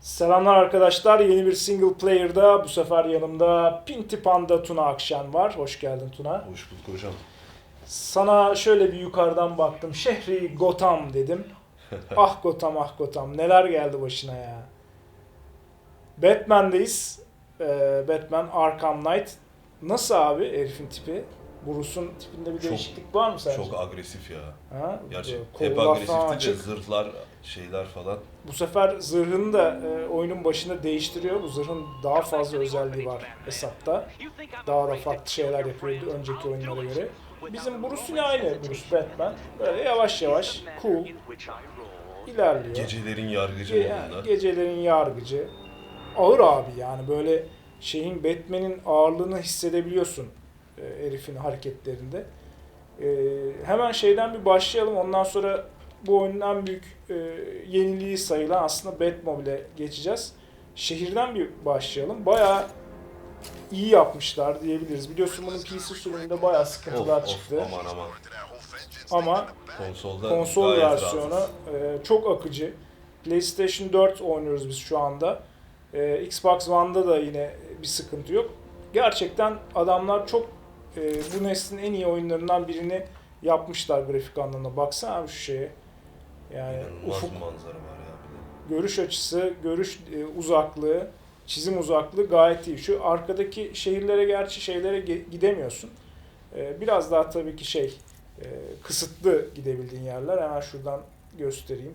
Selamlar arkadaşlar. Yeni bir single player'da bu sefer yanımda Pinti Panda Tuna Akşen var. Hoş geldin Tuna. Hoş bulduk hocam. Sana şöyle bir yukarıdan baktım. Şehri Gotham dedim. ah Gotham ah Gotham. Neler geldi başına ya. Batman'deyiz. Ee, Batman Arkham Knight. Nasıl abi herifin tipi? Bruce'un tipinde bir Çok- değişiklik var mı sence? Çok agresif ya. Ha? Gerçi hep agresifti de zırhlar, şeyler falan. Bu sefer zırhını da e, oyunun başında değiştiriyor. Bu zırhın daha fazla özelliği var hesapta. Daha da farklı şeyler yapıyordu önceki oyunlara göre. Bizim Bruce aynı Bruce Batman. Böyle yavaş yavaş cool ilerliyor. Gecelerin yargıcı Ge- yani modunda. gecelerin yargıcı. Ağır abi yani böyle şeyin Batman'in ağırlığını hissedebiliyorsun e, herifin hareketlerinde. E, hemen şeyden bir başlayalım. Ondan sonra bu oyunun en büyük e, yeniliği sayılan aslında Batmobile'e geçeceğiz. Şehirden bir başlayalım. Bayağı iyi yapmışlar diyebiliriz. Biliyorsun bunun PC sürümünde bayağı sıkıntılar of, çıktı. aman aman. Ama Konsolda konsol versiyonu e, çok akıcı. PlayStation 4 oynuyoruz biz şu anda. E, Xbox One'da da yine bir sıkıntı yok. Gerçekten adamlar çok e, bu neslin en iyi oyunlarından birini yapmışlar grafik anlamda. Baksana abi şu şeye. Yani İnanılmaz ufuk manzara var ya. bir de. görüş açısı, görüş e, uzaklığı, çizim uzaklığı gayet iyi. Şu arkadaki şehirlere gerçi şeylere gidemiyorsun. E, biraz daha tabii ki şey e, kısıtlı gidebildiğin yerler. Hemen şuradan göstereyim.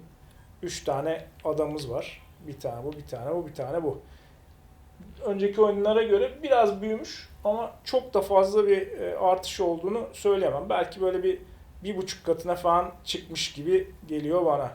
Üç tane adamız var. Bir tane bu, bir tane bu, bir tane bu. Önceki oyunlara göre biraz büyümüş ama çok da fazla bir e, artış olduğunu söyleyemem. Belki böyle bir bir buçuk katına falan çıkmış gibi geliyor bana.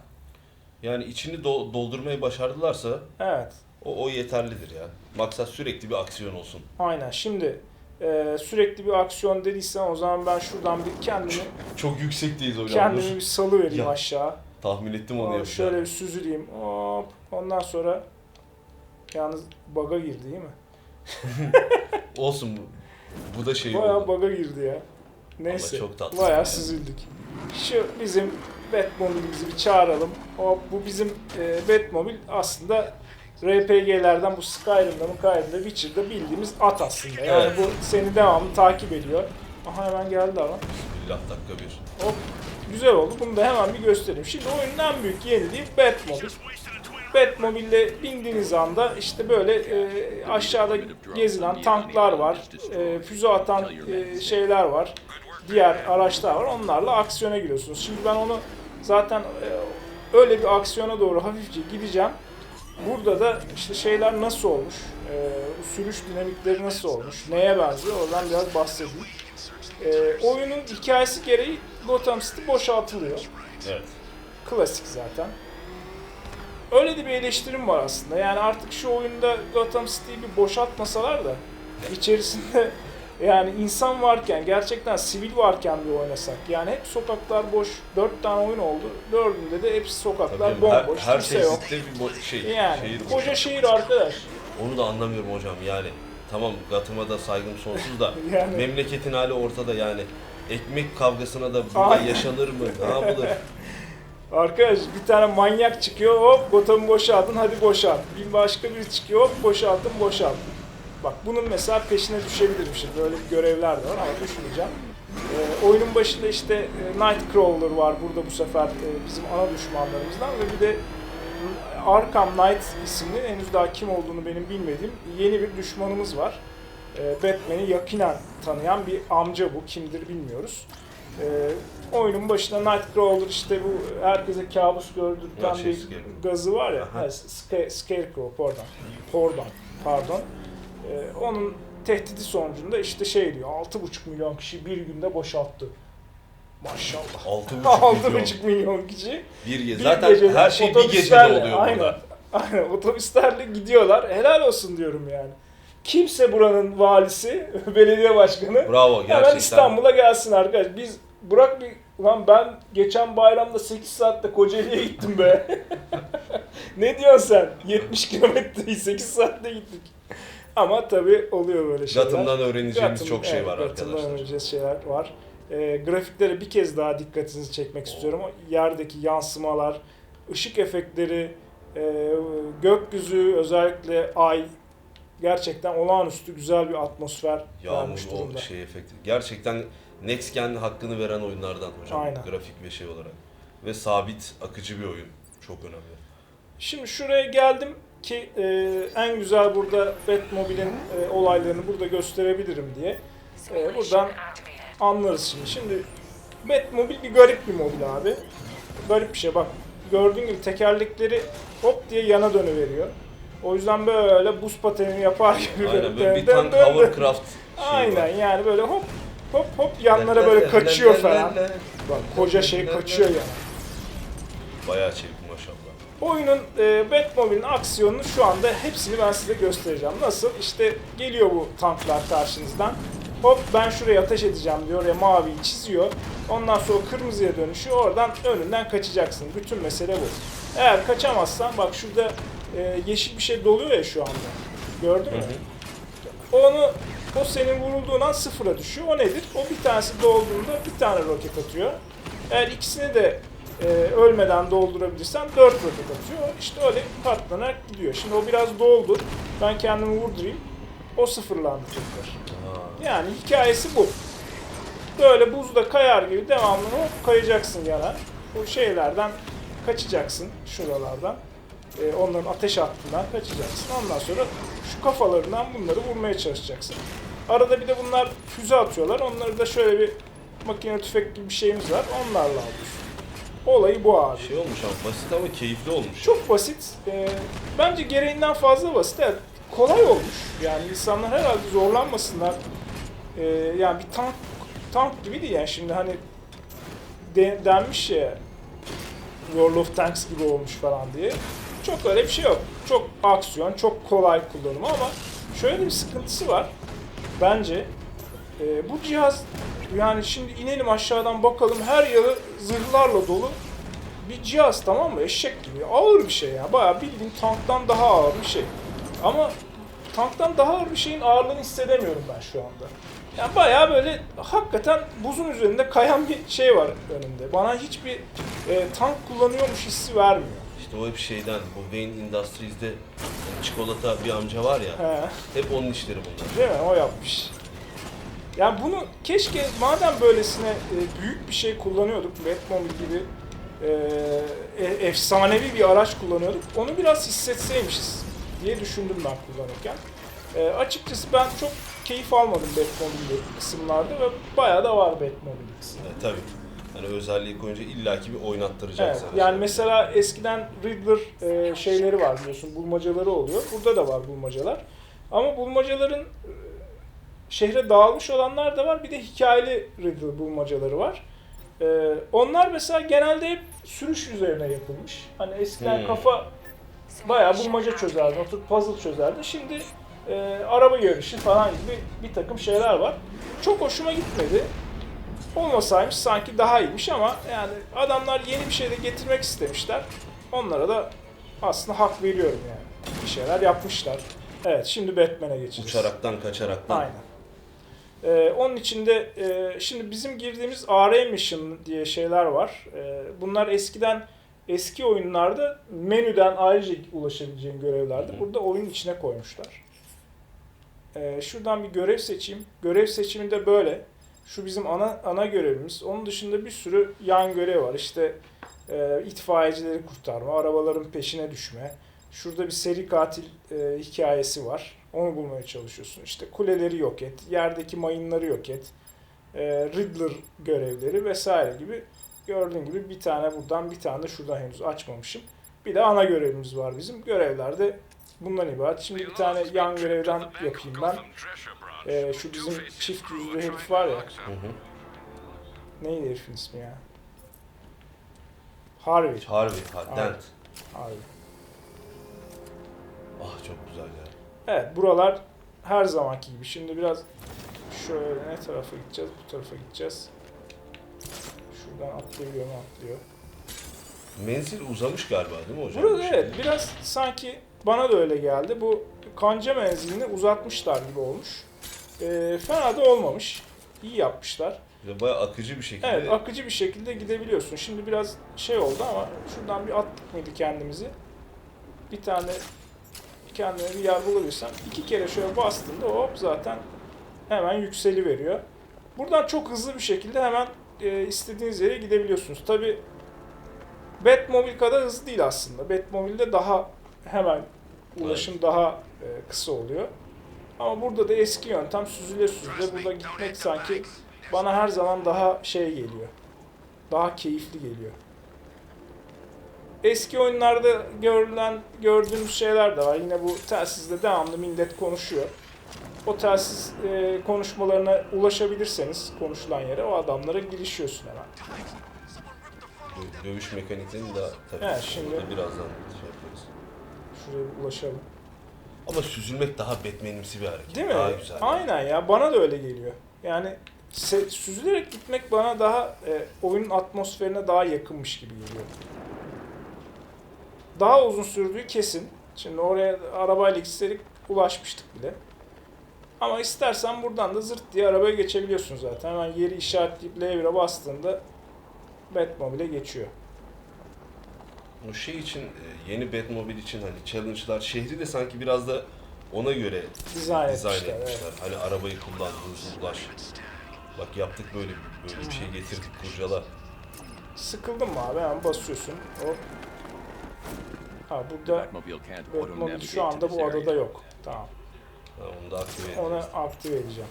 Yani içini do- doldurmayı başardılarsa Evet. o, o yeterlidir ya. Maksat sürekli bir aksiyon olsun. Aynen. Şimdi e, sürekli bir aksiyon dediysen o zaman ben şuradan bir kendimi Çok yüksekteyiz hocam. kendimi bir salı vereyim aşağı. Tahmin ettim onu yapacağını. şöyle bir süzüleyim. Hop. Ondan sonra yalnız baga girdi değil mi? Olsun bu. Bu da şey Bayağı oldu. baga girdi ya. Neyse. çok tatlı Bayağı yani. süzüldük. Şu bizim Batmobile'imizi bir çağıralım. Hop bu bizim e, Batmobile aslında RPG'lerden bu Skyrim'de, Skyrim'de, Witcher'da bildiğimiz at aslında. Yani Evet. bu seni devamlı takip ediyor. Aha hemen geldi ama. Bismillah dakika bir. Hop. Güzel oldu. Bunu da hemen bir göstereyim. Şimdi oyunun en büyük yeniliği Batmobile. Batmobile'le bindiğiniz anda işte böyle e, aşağıda gezilen tanklar var. E, füze atan e, şeyler var. Diğer araçlar var. Onlarla aksiyona giriyorsunuz. Şimdi ben onu zaten e, öyle bir aksiyona doğru hafifçe gideceğim. Burada da işte şeyler nasıl olmuş, e, sürüş dinamikleri nasıl olmuş, neye benziyor oradan biraz bahsedeyim. E, oyunun hikayesi gereği Gotham City boşaltılıyor. Evet. Klasik zaten. Öyle de bir eleştirim var aslında. Yani artık şu oyunda Gotham City'yi bir boşaltmasalar da içerisinde yani insan varken, gerçekten sivil varken bir oynasak. Yani hep sokaklar boş. Dört tane oyun oldu. Dördünde de hepsi Tabii sokaklar canım, her, bomboş. her kimse yok. tesitte bir bo- şey. Yani şehir koca boşaltıyor. şehir arkadaş. Onu da anlamıyorum hocam yani. Tamam Gotham'a da saygım sonsuz da Yani. memleketin hali ortada yani. Ekmek kavgasına da burada Aynen. yaşanır mı? Ne yapılır? Arkadaş bir tane manyak çıkıyor hop Gotham'ı boşaltın hadi boşalt. Bir başka biri çıkıyor hop boşaltın boşaltın. Bak bunun mesela peşine düşebilirim şimdi. Böyle bir görevler de var ama düşmeyeceğim. Ee, oyunun başında işte e, Nightcrawler var burada bu sefer e, bizim ana düşmanlarımızdan ve bir de Arkham Knight isimli henüz daha kim olduğunu benim bilmediğim yeni bir düşmanımız var. Ee, Batman'i yakinen tanıyan bir amca bu. Kimdir bilmiyoruz. Ee, oyunun başında Nightcrawler işte bu herkese kabus gördürten şey, bir Scarecrow. gazı var ya. Evet, Sca- Scarecrow pardon. Pardon. Pardon. Ee, onun tehdidi sonucunda işte şey diyor 6,5 milyon kişi bir günde boşalttı. Maşallah. 6,5 milyon. 6,5 milyon kişi Bir gece. bir Zaten gecede her şey bir gecede oluyor aynen, burada. Aynen otobüslerle gidiyorlar. Helal olsun diyorum yani. Kimse buranın valisi, belediye başkanı Bravo gerçekten. hemen İstanbul'a gelsin arkadaş. Biz Burak bir Ulan ben geçen bayramda 8 saatte Kocaeli'ye gittim be. ne diyorsun sen? 70 kilometreyi 8 saatte gittik. Ama tabii oluyor böyle şeyler. Gotham'dan öğreneceğimiz Gotham- çok şey evet, var arkadaşlar. öğreneceğiz şeyler var. Ee, grafiklere bir kez daha dikkatinizi çekmek istiyorum. Yerdeki yansımalar, ışık efektleri, e, gökyüzü, özellikle ay gerçekten olağanüstü güzel bir atmosfer Yağmur vermiş durumda. o şey efekti. Gerçekten Next Gen hakkını veren oyunlardan hocam. Aynen. Grafik ve şey olarak. Ve sabit, akıcı bir oyun. Çok önemli. Şimdi şuraya geldim ki e, en güzel burada Batmobile'in e, olaylarını burada gösterebilirim diye. E, buradan anlarız şimdi. Şimdi Batmobile bir garip bir mobil abi. Garip bir şey bak. Gördüğün gibi tekerlekleri hop diye yana dönüveriyor. O yüzden böyle buz pateni yapar gibi. Aynen böyle bir dön. hovercraft şeyi Aynen yani böyle hop hop hop yanlara böyle kaçıyor falan. Bak koca şey kaçıyor yani. Bayağı çevik maşallah. Oyunun e, Batmobile'in aksiyonunu şu anda hepsini ben size göstereceğim. Nasıl? İşte geliyor bu tanklar karşınızdan. Hop ben şuraya ateş edeceğim diyor ya maviyi çiziyor. Ondan sonra kırmızıya dönüşüyor. Oradan önünden kaçacaksın. Bütün mesele bu. Eğer kaçamazsan bak şurada e, yeşil bir şey doluyor ya şu anda. Gördün mü? Onu o senin vurulduğun an sıfıra düşüyor. O nedir? O bir tanesi dolduğunda bir tane roket atıyor. Eğer ikisini de e, ölmeden doldurabilirsen 4 roket atıyor. İşte öyle katlanarak gidiyor. Şimdi o biraz doldu. Ben kendimi vurdurayım. O sıfırlandı tekrar. Yani hikayesi bu. Böyle buzda kayar gibi devamlı kayacaksın yana. Bu şeylerden kaçacaksın şuralardan. Ee, onların ateş hattından kaçacaksın. Ondan sonra şu kafalarından bunları vurmaya çalışacaksın. Arada bir de bunlar füze atıyorlar. Onları da şöyle bir makine tüfek gibi bir şeyimiz var. Onlarla alıyorsun. Olayı bu abi. şey olmuş ama basit ama keyifli olmuş. Çok basit. Ee, bence gereğinden fazla basit. Evet, kolay olmuş. Yani insanlar herhalde zorlanmasınlar. Ee, yani bir tank tank gibi değil yani şimdi hani de, denmiş ya World of Tanks gibi olmuş falan diye. Çok öyle bir şey yok. Çok aksiyon, çok kolay kullanımı ama şöyle bir sıkıntısı var. Bence Ee, bu cihaz yani şimdi inelim aşağıdan bakalım her yanı zırhlarla dolu bir cihaz tamam mı? Eşek gibi. Ağır bir şey ya. Bayağı bildiğin tanktan daha ağır bir şey. Ama tanktan daha ağır bir şeyin ağırlığını hissedemiyorum ben şu anda. Yani bayağı böyle hakikaten buzun üzerinde kayan bir şey var önünde. Bana hiçbir e, tank kullanıyormuş hissi vermiyor. İşte o hep şeyden, bu Wayne Industries'de çikolata bir amca var ya, He. hep onun işleri bunlar. Değil mi? O yapmış. Yani bunu keşke madem böylesine e, büyük bir şey kullanıyorduk, Batmobile gibi e, e, efsanevi bir araç kullanıyorduk, onu biraz hissetseymişiz diye düşündüm ben kullanırken. E, açıkçası ben çok keyif almadım Batmobile kısımlarda ve bayağı da var Batmobile kısmı. E, tabii. Hani özelliği koyunca illaki bir oynattıracak Evet, sana. yani mesela eskiden Riddler e, şeyleri var biliyorsun, bulmacaları oluyor. Burada da var bulmacalar. Ama bulmacaların e, şehre dağılmış olanlar da var. Bir de hikayeli Riddler bulmacaları var. E, onlar mesela genelde hep sürüş üzerine yapılmış. Hani eskiden Hmm. kafa bayağı bulmaca çözerdi, oturup puzzle çözerdi. Şimdi e, araba yarışı falan gibi bir takım şeyler var. Çok hoşuma gitmedi. Olmasaymış sanki daha iyiymiş ama yani adamlar yeni bir şey de getirmek istemişler. Onlara da aslında hak veriyorum yani. Bir şeyler yapmışlar. Evet şimdi Batman'e geçeceğiz. Uçaraktan, kaçaraktan. Aynen. Ee, onun içinde e, şimdi bizim girdiğimiz AR Mission diye şeyler var. Ee, bunlar eskiden eski oyunlarda menüden ayrıca ulaşabileceğin görevlerdi. Burada oyun içine koymuşlar. Ee, şuradan bir görev seçeyim. Görev seçiminde böyle. Şu bizim ana ana görevimiz. Onun dışında bir sürü yan görev var. İşte e, itfaiyecileri kurtarma, arabaların peşine düşme. Şurada bir seri katil e, hikayesi var. Onu bulmaya çalışıyorsun. İşte kuleleri yok et, yerdeki mayınları yok et, e, Riddler görevleri vesaire gibi. Gördüğün gibi bir tane buradan, bir tane de şuradan henüz açmamışım. Bir de ana görevimiz var bizim. Görevlerde bundan ibaret. Şimdi bir tane yan görevden yapayım ben. E, şu bizim çift yüzlü herif var ya. Hı hı. Neydi herifin ismi ya? Harvey. Harvey, ha, Aynen. Dent. Harvey. Ah çok güzel ya. Evet buralar her zamanki gibi. Şimdi biraz şöyle ne tarafa gideceğiz? Bu tarafa gideceğiz. Şuradan atlayabiliyor mu? Atlıyor. Menzil uzamış galiba değil mi hocam? Burada Bu evet biraz sanki Bana da öyle geldi. Bu kanca menzilini uzatmışlar gibi olmuş. Ee, fena da olmamış. İyi yapmışlar. Ve bayağı akıcı bir şekilde. Evet akıcı bir şekilde gidebiliyorsun. Şimdi biraz şey oldu ama şuradan bir attık mıydı kendimizi? Bir tane kendime bir yer bulabilirsem iki kere şöyle bastığında hop zaten hemen yükseli veriyor. Buradan çok hızlı bir şekilde hemen e, istediğiniz yere gidebiliyorsunuz. Tabi Batmobile kadar hızlı değil aslında. Batmobile'de daha hemen ulaşım daha e, kısa oluyor. Ama burada da eski yöntem süzüle süzüle burada gitmek sanki bana her zaman daha şey geliyor. Daha keyifli geliyor. Eski oyunlarda görülen gördüğümüz şeyler de var. Yine bu telsizde devamlı millet konuşuyor. O telsiz e, konuşmalarına ulaşabilirseniz konuşulan yere o adamlara girişiyorsun hemen. Dö- Dövüş mekaniklerini de tabii Evet, şimdi- birazdan şey. Şuraya bir ulaşalım. Ama süzülmek daha Batman'imsi bir hareket. Değil mi? Daha güzel. Aynen ya bana da öyle geliyor. Yani se- süzülerek gitmek bana daha e, oyunun atmosferine daha yakınmış gibi geliyor. Daha uzun sürdüğü kesin. Şimdi oraya arabayla gitseydik ulaşmıştık bile. Ama istersen buradan da zırt diye arabaya geçebiliyorsun zaten. Hemen yeri işaretleyip L1'e bastığında Batmobile'e geçiyor. Bu şey için e, yeni Batmobile için hani challenge'lar şehri de sanki biraz da ona göre Dizayn dizayn etmişler. etmişler. evet. Hani arabayı kullan, hızlı ulaş. Bak yaptık böyle böyle bir şey getirdik kurcala. Sıkıldın mı abi? Hemen basıyorsun. Hop. Ha burada Batmobile can't auto Batmobile navigate şu anda bu adada yok. Tamam. Ha, onu da aktive Onu edeceğiz. aktive edeceğim.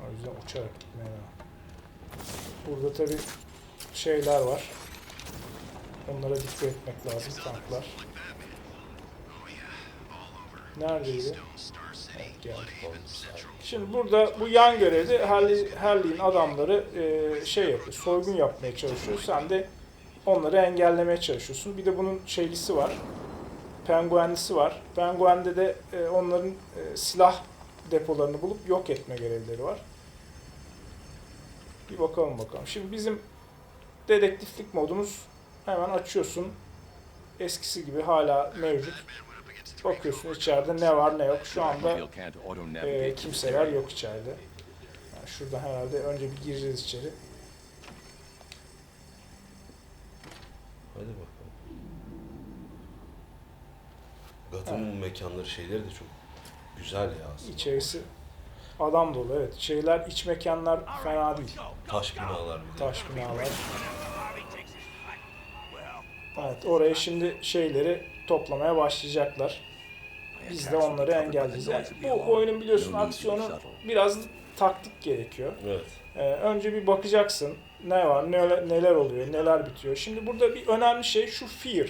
O yüzden uçarak gitmeye devam. Burada tabi şeyler var. Onlara dikkat etmek lazım tanklar. Neredeydi? Şimdi burada bu yan görevde Harley'in adamları e, şey yapıyor, soygun yapmaya çalışıyor. Sen de onları engellemeye çalışıyorsun. Bir de bunun şeylisi var. Penguenlisi var. Penguen'de de e, onların e, silah depolarını bulup yok etme görevleri var. Bir bakalım bakalım. Şimdi bizim dedektiflik modumuz hemen açıyorsun. Eskisi gibi hala mevcut. Bakıyorsun içeride ne var ne yok. Şu anda e, kimseler yok içeride. Yani şuradan herhalde önce bir gireceğiz içeri. Hadi bakalım. Gotham'ın mekanları şeyleri de çok güzel ya aslında. İçerisi adam dolu evet. Şeyler iç mekanlar fena değil. Taş binalar bir de. Taş binalar. Evet oraya şimdi şeyleri toplamaya başlayacaklar. Biz de onları engelleyeceğiz. Yani bu oyunun biliyorsun aksiyonu biraz taktik gerekiyor. Evet. Ee, önce bir bakacaksın ne var, neler, neler oluyor, neler bitiyor. Şimdi burada bir önemli şey şu fear.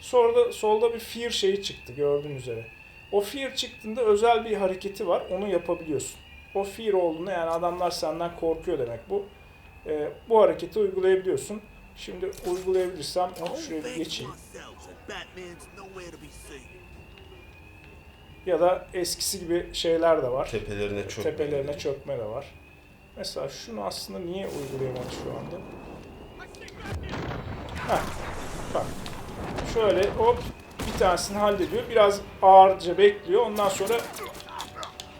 Sonra da solda bir fear şeyi çıktı gördüğünüz üzere. O fear çıktığında özel bir hareketi var, onu yapabiliyorsun. O fear olduğunda yani adamlar senden korkuyor demek bu. Ee, bu hareketi uygulayabiliyorsun. Şimdi uygulayabilirsem hop şuraya bir geçeyim. Ya da eskisi gibi şeyler de var. Tepelerine çok Tepelerine çökme de var. Mesela şunu aslında niye uygulayamadı şu anda? Heh, bak. Şöyle hop bir tanesini hallediyor. Biraz ağırca bekliyor. Ondan sonra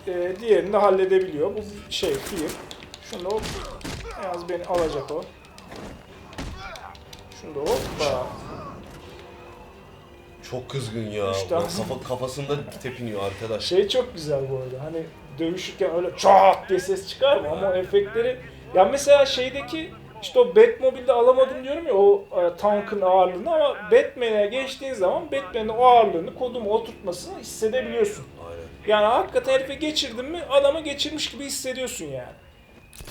e, diğerini de halledebiliyor. Bu şey fear. Şunu da hop biraz beni alacak o. Şunu da hoppa. Çok kızgın ya. Üç Ulan tane. Kafa, kafasında tepiniyor arkadaş. Şey çok güzel bu arada. Hani dövüşürken öyle çat diye ses çıkar mı? Ama o efektleri... Ya mesela şeydeki işte o Batmobile'de alamadım diyorum ya o e, tankın ağırlığını ama Batman'e geçtiğin zaman Batman'in o ağırlığını kodumu oturtmasını hissedebiliyorsun. Yani hakikaten herife geçirdin mi adamı geçirmiş gibi hissediyorsun yani.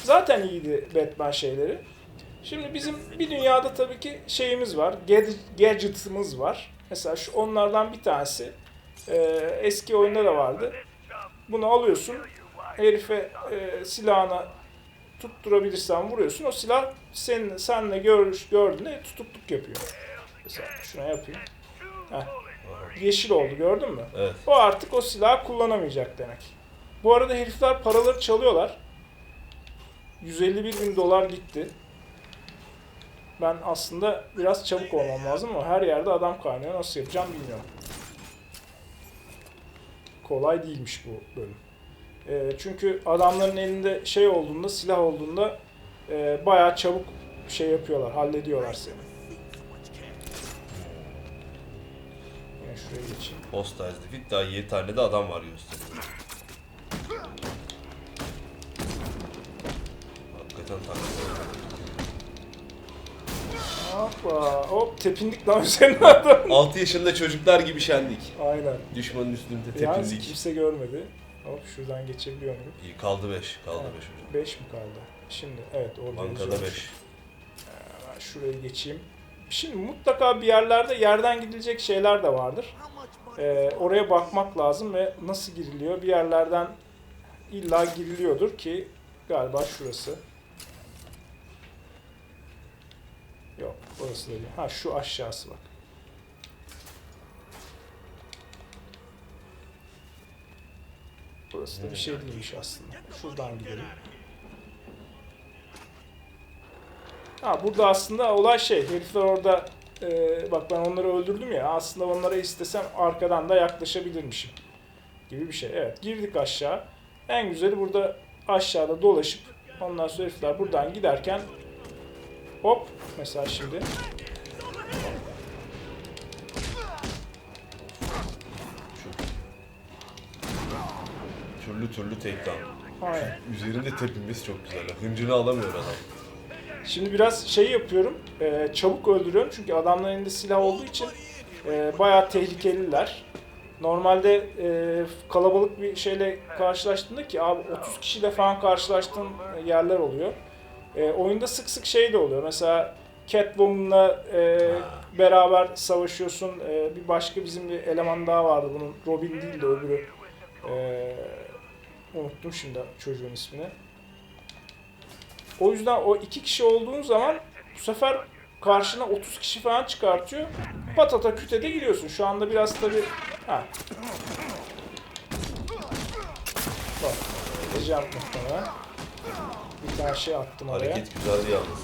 Zaten iyiydi Batman şeyleri. Şimdi bizim bir dünyada tabii ki şeyimiz var, gad- gadget'ımız var. Mesela şu onlardan bir tanesi e, eski oyunda da vardı. Bunu alıyorsun, herife e, silahına tutturabilirsen vuruyorsun. O silah senin senle görüş gördüğünde tutukluk yapıyor. Mesela şuna yapayım. Heh. Yeşil oldu gördün mü? Evet. O artık o silahı kullanamayacak demek. Bu arada herifler paraları çalıyorlar. 151 bin dolar gitti. Ben aslında biraz çabuk olmam lazım ama her yerde adam kaynıyor. Nasıl yapacağım bilmiyorum. Kolay değilmiş bu bölüm. Ee, çünkü adamların elinde şey olduğunda, silah olduğunda e, bayağı çabuk şey yapıyorlar, hallediyorlar seni. Yine şuraya geçeyim. Hostiles Defeat daha 7 tane de adam var gösteriyor. Hakikaten takip Hoppa, hop tepindik lan üzerine adam. 6 yaşında çocuklar gibi şendik. Aynen. Düşmanın üstünde tepindik. kimse görmedi. Hop şuradan geçebiliyor muyum? İyi kaldı 5. Kaldı 5 hocam. 5 mi kaldı? Şimdi evet orada Bankada yazıyor. 5. Ben şurayı geçeyim. Şimdi mutlaka bir yerlerde yerden gidilecek şeyler de vardır. Ee, oraya bakmak lazım ve nasıl giriliyor? Bir yerlerden illa giriliyordur ki galiba şurası. Yok, orası da değil. Ha şu aşağısı bak. Burası da bir şey değilmiş aslında. Şuradan gidelim. Ha burada aslında olay şey, herifler orada e, bak ben onları öldürdüm ya aslında onlara istesem arkadan da yaklaşabilirmişim gibi bir şey. Evet girdik aşağı. En güzeli burada aşağıda dolaşıp ondan sonra herifler buradan giderken hop mesela şimdi Türlü türlü takedown. aynen. Üzerinde tepinmesi çok güzel. Hıncını alamıyor adam. Şimdi biraz şey yapıyorum, e, çabuk öldürüyorum çünkü adamların elinde silah olduğu için e, bayağı tehlikeliler. Normalde e, kalabalık bir şeyle karşılaştığında ki abi 30 kişiyle falan karşılaştığın yerler oluyor. E, oyunda sık sık şey de oluyor. Mesela Catwoman'la e, beraber savaşıyorsun. E, bir başka bizim bir eleman daha vardı bunun. Robin değil de öbürü. E, unuttum şimdi çocuğun ismini. O yüzden o iki kişi olduğun zaman bu sefer karşına 30 kişi falan çıkartıyor. Patata kütede giriyorsun. Şu anda biraz tabi... Ha. Bak. Edeceğim muhtemelen. Bir tane şey attım oraya. Hareket güzeldi yalnız.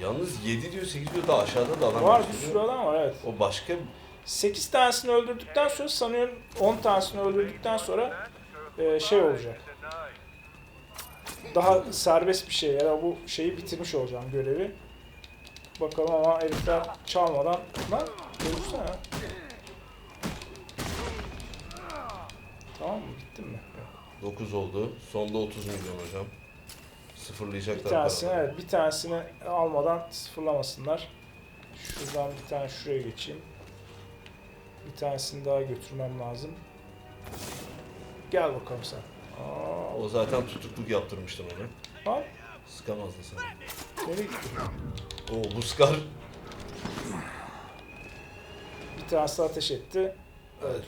Yalnız 7 diyor 8 diyor daha aşağıda da adam Var bir sürü adam var evet. O başka 8 tanesini öldürdükten sonra sanıyorum 10 tanesini öldürdükten sonra e, şey olacak. Daha serbest bir şey. Yani bu şeyi bitirmiş olacağım görevi. Bakalım ama herifler çalmadan. Lan öldürsene. Tamam mı? Gittin mi? Yok. 9 oldu. Sonda 30 milyon hocam. Sıfırlayacaklar. Bir tanesini evet bir tanesini almadan sıfırlamasınlar. Şuradan bir tane şuraya geçeyim. Bir tanesini daha götürmem lazım. Gel bakalım sen. Aa, O zaten tutukluk yaptırmıştım ona. Al. Sıkamazdı sana. Nereye gittin? Oo bu Scar. Bir tanesi ateş etti. Evet.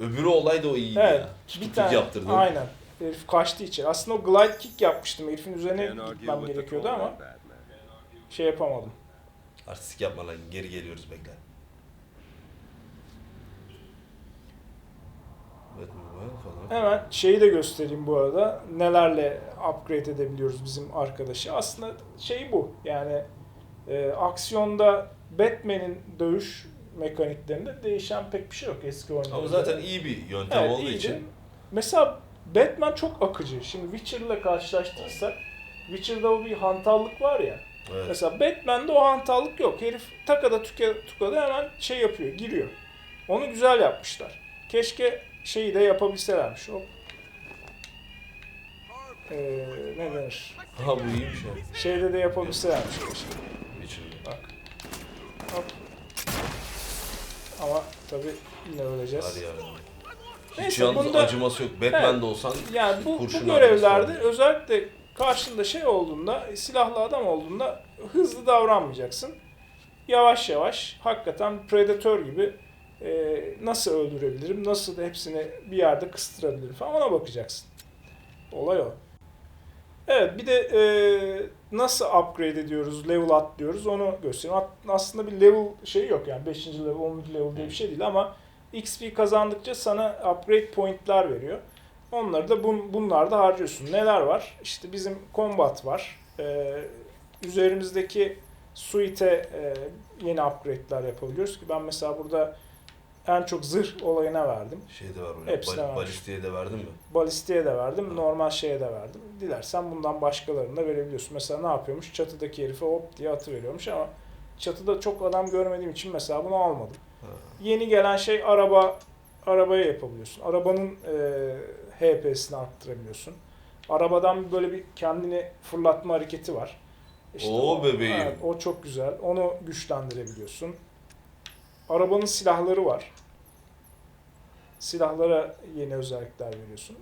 Öbürü olay da o iyiydi Evet. ya. Bir Tutukluk tane. yaptırdım. Aynen. Herif kaçtı içeri. Aslında o glide kick yapmıştım. Herifin üzerine gitmem gerekiyordu ama şey yapamadım. Artistik yapma lan geri geliyoruz bekle. Batman falan. Hemen şeyi de göstereyim bu arada. Nelerle upgrade edebiliyoruz bizim arkadaşı. Aslında şey bu. Yani e, aksiyonda Batman'in dövüş mekaniklerinde değişen pek bir şey yok eski oyunlarda. Ama zaten iyi bir yöntem Evet, olduğu iyiydi. için Mesela Batman çok akıcı. Şimdi Witcher'la karşılaştırırsak Witcher'da o bir hantallık var ya. evet. Mesela Batman'de o hantallık yok. Herif takada tüke, tukada hemen şey yapıyor, giriyor. Onu güzel yapmışlar. Keşke şeyi de yapabilselermiş. O ee, ne denir? Ha bu iyi bir şey. Şeyde de yapabilselermiş. İçinde. Bak. Hop. Ama tabi yine Hadi öleceğiz. ya. Hiç Neyse, yalnız bunda- acıması yok. Batman Evet. de olsan Yani bu, bu görevlerde özellikle karşında şey olduğunda, silahlı adam olduğunda hızlı davranmayacaksın. Yavaş yavaş, hakikaten predatör gibi e, nasıl öldürebilirim, nasıl hepsini bir yerde kıstırabilirim falan ona bakacaksın. Olay o. Evet bir de e, nasıl upgrade ediyoruz, level atlıyoruz onu göstereyim. At- Aslında bir level şeyi yok yani 5. level, 10. level diye bir şey değil ama XP kazandıkça sana upgrade point'ler veriyor. Onları da bun, bunlarda harcıyorsun. Neler var? İşte bizim combat var. Ee, üzerimizdeki suite e, yeni upgrade'ler yapabiliyoruz ki ben mesela burada en çok zırh olayına verdim. Şey de var böyle. Hepsine Bal- balistiğe de verdin mi? Balistiğe de verdim, normal şeye de verdim. Dilersen bundan başkalarına da verebiliyorsun. Mesela ne yapıyormuş? Çatıdaki herife hop diye atı veriyormuş ama çatıda çok adam görmediğim için mesela bunu almadım. Ha. Yeni gelen şey araba arabaya yapabiliyorsun. Arabanın e, HP'sini arttırabiliyorsun. Arabadan böyle bir kendini fırlatma hareketi var. Oo bebeğim. evet, o çok güzel. Onu güçlendirebiliyorsun. Arabanın silahları var. Silahlara yeni özellikler veriyorsun.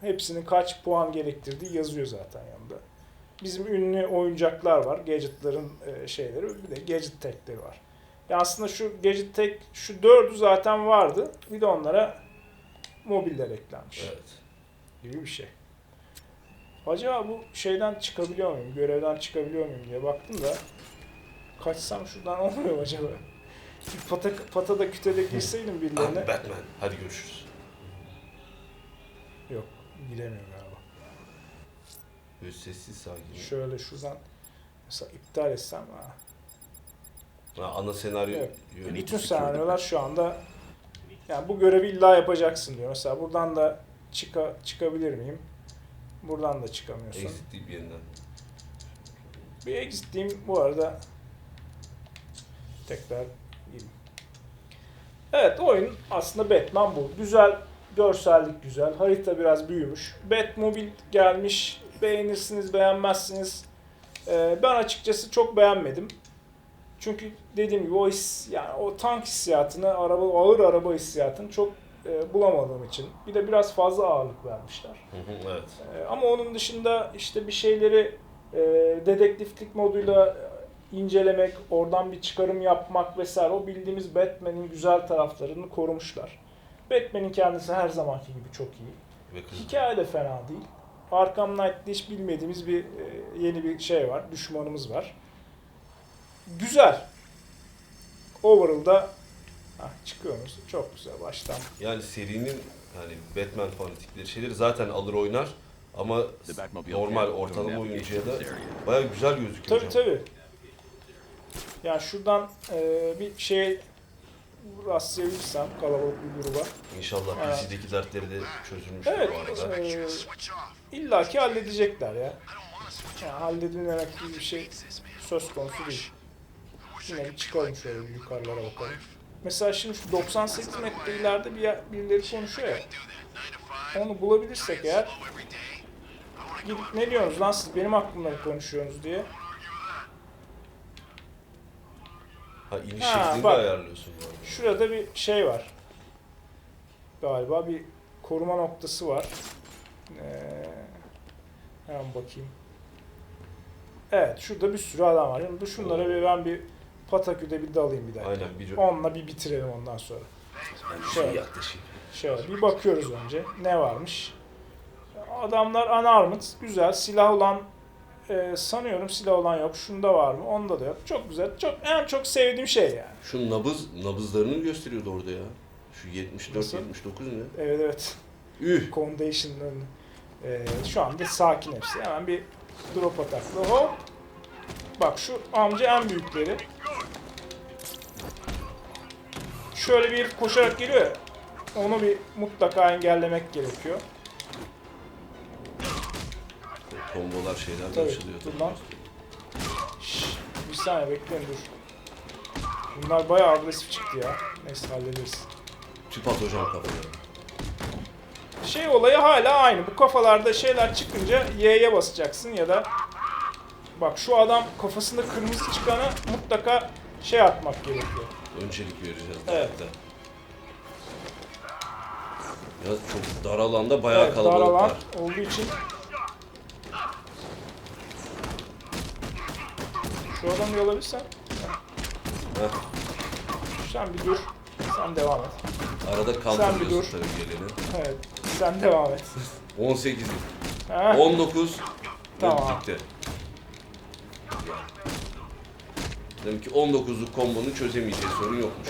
Hepsinin kaç puan gerektirdiği yazıyor zaten yanında. Bizim ünlü oyuncaklar var. Gadget'ların e, şeyleri. Bir de gadget tag'leri var. Ya aslında şu gadget tag, şu dördü zaten vardı. Bir de onlara mobiller eklenmiş Evet. gibi bir şey. Acaba bu şeyden çıkabiliyor muyum? Görevden çıkabiliyor muyum diye baktım da kaçsam şuradan olmuyor mu acaba? Pata, patada kütede girseydim Ah, birilerine. Batman. Hadi görüşürüz. Yok giremiyor galiba. Böyle sessiz sakin. Şöyle şuradan mesela iptal etsem ha. Ha, ana senaryo Evet. yöneticisi Bütün senaryolar şu anda yani bu görevi illa yapacaksın diyor. Mesela buradan da çıka, çıkabilir miyim? Buradan da çıkamıyorsun. Exit deyip yeniden. Bir exit diyeyim bu arada tekrar. Evet oyun aslında Batman bu. Güzel, görsellik güzel. Harita biraz büyümüş. Batmobil gelmiş. Beğenirsiniz, beğenmezsiniz. Ee, ben açıkçası çok beğenmedim. Çünkü dediğim gibi o his, yani o tank hissiyatını, araba ağır araba hissiyatını çok e, bulamadığım için. Bir de biraz fazla ağırlık vermişler. Evet. Ee, Ama onun dışında işte bir şeyleri e, dedektiflik moduyla e, incelemek, oradan bir çıkarım yapmak vesaire o bildiğimiz Batman'in güzel taraflarını korumuşlar. Batman'in kendisi her zamanki gibi çok iyi. Hikaye de fena değil. Arkham Knight'te hiç bilmediğimiz bir e, yeni bir şey var, düşmanımız var. Güzel. Overall'da Hah, çıkıyoruz. Çok güzel baştan. Yani serinin hani Batman fanatikleri şeyleri zaten alır oynar ama normal ortalama oyuncuya da navigate this area. baya güzel gözüküyor Tabii hocam. tabii. Yani şuradan e, bir şey rastlayabilirsem kalabalık bir gruba. İnşallah Evet. PC'deki dertleri de çözülmüş Evet, bu arada. e, illaki halledecekler ya. Yani halledilmemek gibi bir şey söz konusu değil. Yine bir çıkalım şöyle bir yukarılara bakalım. Mesela şimdi şu 98 metre ileride bir yer- birileri konuşuyor ya. Onu bulabilirsek eğer gidip ne diyorsunuz lan siz benim hakkımda mı konuşuyorsunuz diye. Ha iniş Ha, şeklini de bak. ayarlıyorsun bu arada. Şurada bir şey var. Galiba bir koruma noktası var. Ee, hemen bakayım. Evet şurada bir sürü adam var. Şimdi şunlara bir ben bir Patakü'de bir dalayım bir dakika. Aynen bir Onunla bir bitirelim ondan sonra. yani Şöyle. yaklaşayım. Şöyle bir bakıyoruz önce. Ne varmış? Adamlar unarmed. Güzel. Silah olan e, sanıyorum silah olan yok. Şunda var mı? Onda da yok. Çok güzel. Çok en çok sevdiğim şey yani. Şu nabız, nabızlarını gösteriyordu orada ya. Şu 74, Nasıl? 79 ne? Evet evet. Üh! Condition'ın e, şu anda sakin hepsi. Hemen bir drop ataklı. Hop. Bak şu amca en büyükleri. Şöyle bir koşarak geliyor ya. Onu bir mutlaka engellemek gerekiyor. Tombolar şeyler de Tabii. açılıyor. Dur lan. Şşş, bir saniye bekleyin dur. Bunlar bayağı agresif çıktı ya. Neyse hallederiz. Tüp at hocam kafaya. Şey olayı hala aynı. Bu kafalarda şeyler çıkınca Y'ye basacaksın ya da bak şu adam kafasında kırmızı çıkana mutlaka şey atmak gerekiyor. Öncelik vereceğiz. Evet. hatta. Ya çok dar alanda bayağı Evet, dar kalabalık alan olduğu için şu adamı yolabilirsen Heh. sen bir dur. Sen devam et. Arada kaldırıyorsun tabii geleni. Evet. Sen devam et. 18, Ha? 19 Tamam. bitti. Demek ki 19'luk kombonun çözemeyeceği sorun yokmuş.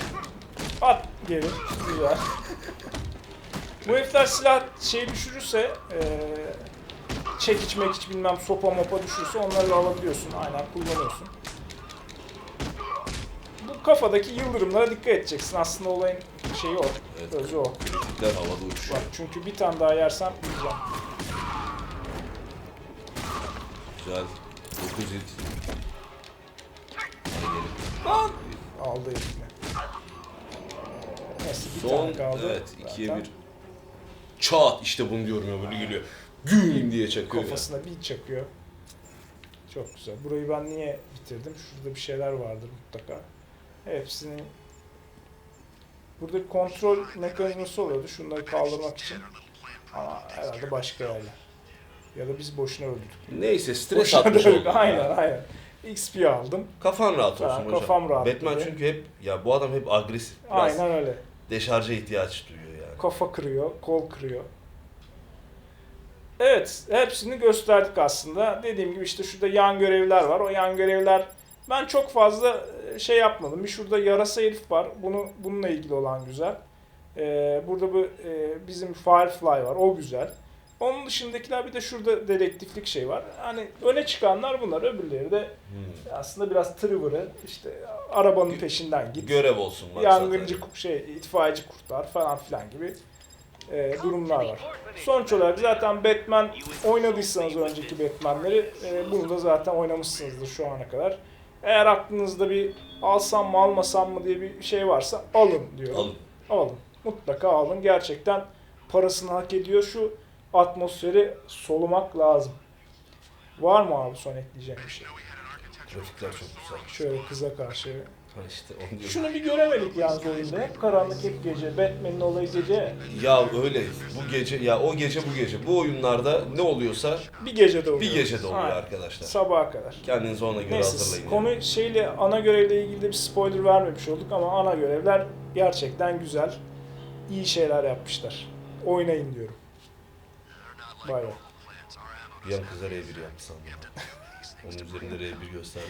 At geri. Güzel. Bu herifler silah şey düşürürse eee çekiç mekiç bilmem sopa mopa düşürürse onları da alabiliyorsun. Aynen kullanıyorsun. şu kafadaki yıldırımlara dikkat edeceksin. Aslında olayın şeyi o. Evet. Özü o. Kritikler havada uçuşuyor. Bak çünkü bir tane daha yersem yiyeceğim. Güzel. 9 hit. Lan! Aldı elini. Neyse bir Son tane kaldı. evet 2'ye zaten. 1. Çat işte bunu diyorum ya böyle geliyor. Güm diye çakıyor. Kafasına bir çakıyor. Çok güzel. Burayı ben niye bitirdim? Şurada bir şeyler vardır mutlaka. Hepsini Burada kontrol mekanizması oluyordu şunları kaldırmak için. Ama herhalde başka yerler. Ya da biz boşuna öldük. Neyse stres Boşuna atmış olduk. Aynen aynen. XP aldım. Kafan rahat Ha, olsun hocam. kafam rahat Batman dedi. çünkü hep ya bu adam hep agresif. Biraz Aynen öyle. deşarja ihtiyaç duyuyor yani. Kafa kırıyor, kol kırıyor. Evet, hepsini gösterdik aslında. Dediğim gibi işte şurada yan görevler var. O yan görevler ben çok fazla e, şey yapmadım. Bir şurada yarasa herif var. Bunu bununla ilgili olan güzel. Ee, burada bu e, bizim Firefly var. O güzel. Onun dışındakiler bir de şurada dedektiflik şey var. Hani öne çıkanlar bunlar. Öbürleri de Hmm. aslında biraz tırıvırı. işte arabanın peşinden git. Görev olsun. Yangıncı şey itfaiyeci kurtlar falan filan gibi e, durumlar var. Sonuç olarak zaten Batman oynadıysanız önceki Batman'leri e, bunu da zaten oynamışsınızdır şu ana kadar. Eğer aklınızda bir alsam mı almasam mı diye bir şey varsa alın diyorum. Alın. Alın. Mutlaka alın. Gerçekten parasını hak ediyor. Şu atmosferi solumak lazım. Var mı abi son ekleyeceğim bir şey? Grafikler çok güzel. Şöyle kıza karşı Ha işte onu diyorum. Şunu bir göremedik yalnız oyunda. Hep karanlık, hep gece. Batman'in olayı gece. Ya öyle bu gece ya o gece bu gece bu oyunlarda ne oluyorsa Bir gecede oluyor. bir gecede oluyor Aynen. arkadaşlar. Sabaha kadar. Kendinizi ona göre Neyse hazırlayın. yani. konu şeyle ana görevle ilgili de bir spoiler vermemiş olduk ama ana görevler gerçekten güzel. İyi şeyler yapmışlar. Oynayın diyorum. Bay bay. Bir an kıza R1 yaptı sandım. Onun üzerinde R1 gösterdi.